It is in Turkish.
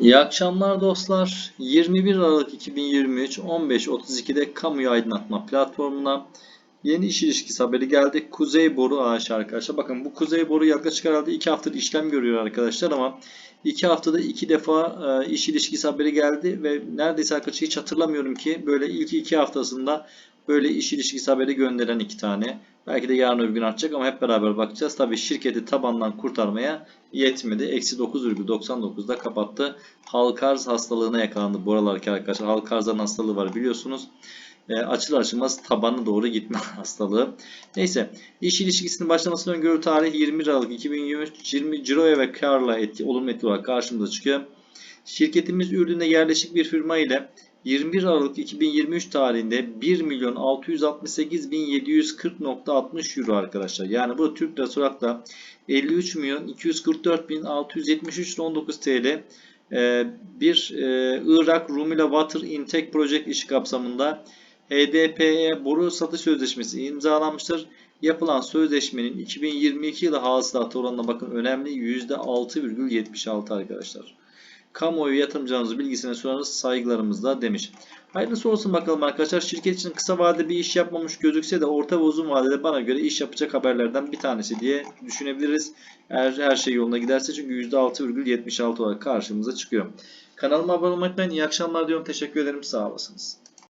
İyi akşamlar dostlar. 21 Aralık 2023 15.32'de kamuyu aydınlatma platformuna yeni iş ilişkisi haberi geldi. Kuzey Boru AŞ arkadaşlar. Bakın bu Kuzey Boru yaklaşık herhalde 2 haftadır işlem görüyor arkadaşlar ama 2 haftada 2 defa e, iş ilişkisi haberi geldi ve neredeyse arkadaşlar hiç hatırlamıyorum ki böyle ilk 2 haftasında böyle iş ilişkisi haberi gönderen iki tane. Belki de yarın öbür gün artacak ama hep beraber bakacağız. Tabii şirketi tabandan kurtarmaya yetmedi. Eksi 9,99'da kapattı. Halk arz hastalığına yakalandı bu aralarki arkadaşlar. Halk arzların hastalığı var biliyorsunuz. E, açılır açılmaz tabanı doğru gitme hastalığı. Neyse iş ilişkisinin başlamasının öngörü tarihi 20 Aralık 2023 20 ciroya ve karla etki, olumlu etki olarak karşımıza çıkıyor. Şirketimiz Ürdün'de yerleşik bir firma ile 21 Aralık 2023 tarihinde 1 milyon 668 bin 740.60 euro arkadaşlar. Yani bu Türk lirası olarak da 53 milyon 244 bin 673.19 TL e, bir e, Irak Rumela Water Intake Project işi kapsamında HDPE boru satış sözleşmesi imzalanmıştır. Yapılan sözleşmenin 2022 yılı hasılatı oranına bakın önemli %6,76 arkadaşlar. Kamuoyu yatırımcılarımızın bilgisine sunarız saygılarımızla demiş. Hayırlısı olsun bakalım arkadaşlar. Şirket için kısa vadede bir iş yapmamış gözükse de orta ve uzun vadede bana göre iş yapacak haberlerden bir tanesi diye düşünebiliriz. Eğer her şey yoluna giderse çünkü %6,76 olarak karşımıza çıkıyor. Kanalıma abone olmayı unutmayın. İyi akşamlar diyorum. Teşekkür ederim. Sağ olasınız.